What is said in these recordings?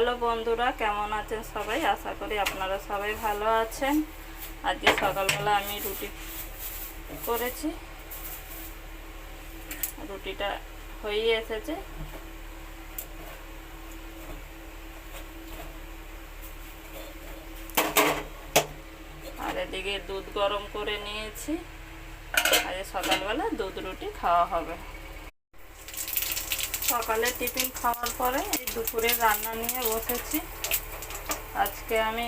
Hello বন্ধুরা, কেমন আছেন সবাই? আশা করি আপনারা সবাই ভালো আছেন। আজকে সকালবেলা আমি রুটি করেছি। রুটিটা হয়ে এসেছে। আর এদিকে দুধ গরম করে নিয়েছি। আজ সকালবেলা দুধ রুটি খাওয়া হবে। সকালে টিফিন খাওয়ার পরে এই দুপুরে রান্না নিয়ে বসেছি। আজকে আমি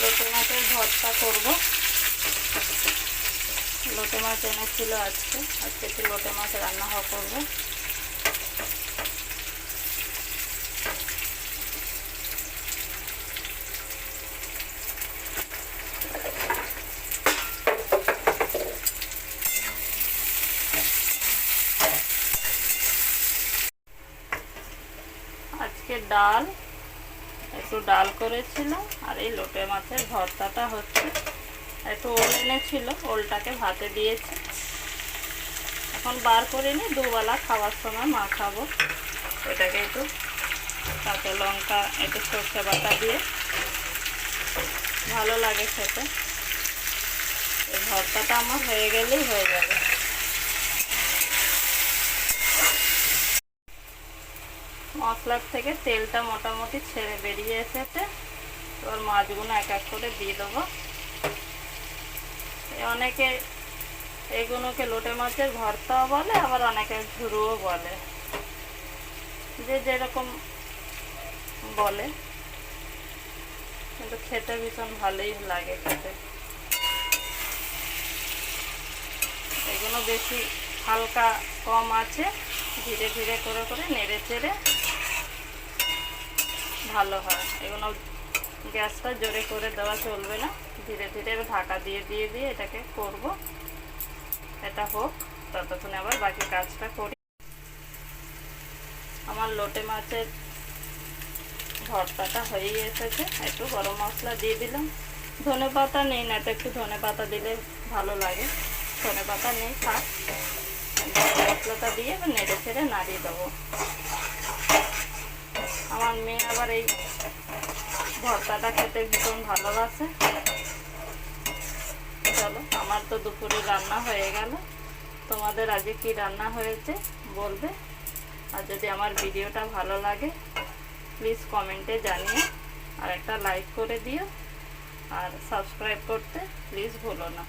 লোটে মাছের ভর্তা করব। লোটে মাছ এনেছিল আজকে। আজকে একটু লোটে মাছ রান্না হওয়া করব। আজকে ডাল, একটু ডাল করেছিলাম, আর এই লোটে মাছের ভর্তাটা হচ্ছে। একটু ওল এনেছিল, ওলটাকে ভাতে দিয়েছি। এখন বার করে নিই দুবেলা খাওয়ার সময় মা খাব এটাকে একটু কাঁচা লঙ্কা, একটু সর্ষে বাটা দিয়ে। ভালো লাগে খেতে। এই ভর্তাটা আমার হয়ে গেলেই হয়ে যাবে। মশলার থেকে তেলটা মোটামুটি ছেড়ে বেরিয়ে এসেছে। এবার মাছগুলো এক এক করে দিয়ে দেবো। অনেকে এগুলোকে লোটে মাছের ভর্তাও বলে, আবার অনেকে ঝুরুও বলে। যে যেরকম বলে। কিন্তু খেতে ভীষণ ভালোই লাগে খেতে। এগুলো বেশি হালকা কম আছে, ধীরে ধীরে করে করে নেড়ে চেড়ে ভালো হয়। এগুলো গ্যাসটা জোরে করে দেওয়া চলবে না। ধীরে ধীরে ঢাকা দিয়ে দিয়ে দিয়ে এটাকে করব। এটা হোক, ততক্ষণে আবার বাকি কাজটা করি। আমার লোটে মাছের ভর্তাটা হয়েই এসেছে। একটু গরম মশলা দিয়ে দিলাম। ধনে পাতা নেই, না তো একটু ধনে পাতা দিলে ভালো লাগে। ধনে পাতা নেই, থাক। মশলাটা দিয়ে নেড়ে ছেড়ে নাড়িয়ে দেবো। আমার এই ভর্তাটা খেতে ভীষণ ভালোবাসে। চলো, আমার তো দুপুরে রান্না হয়ে গেল। তোমাদের আজকে কি রান্না হয়েছে বলবে? আর যদি আমার ভিডিওটা ভালো লাগে প্লিজ কমেন্টে জানিয়ে আর একটা লাইক করে দিও। আর সাবস্ক্রাইব করতে প্লিজ ভুলো না।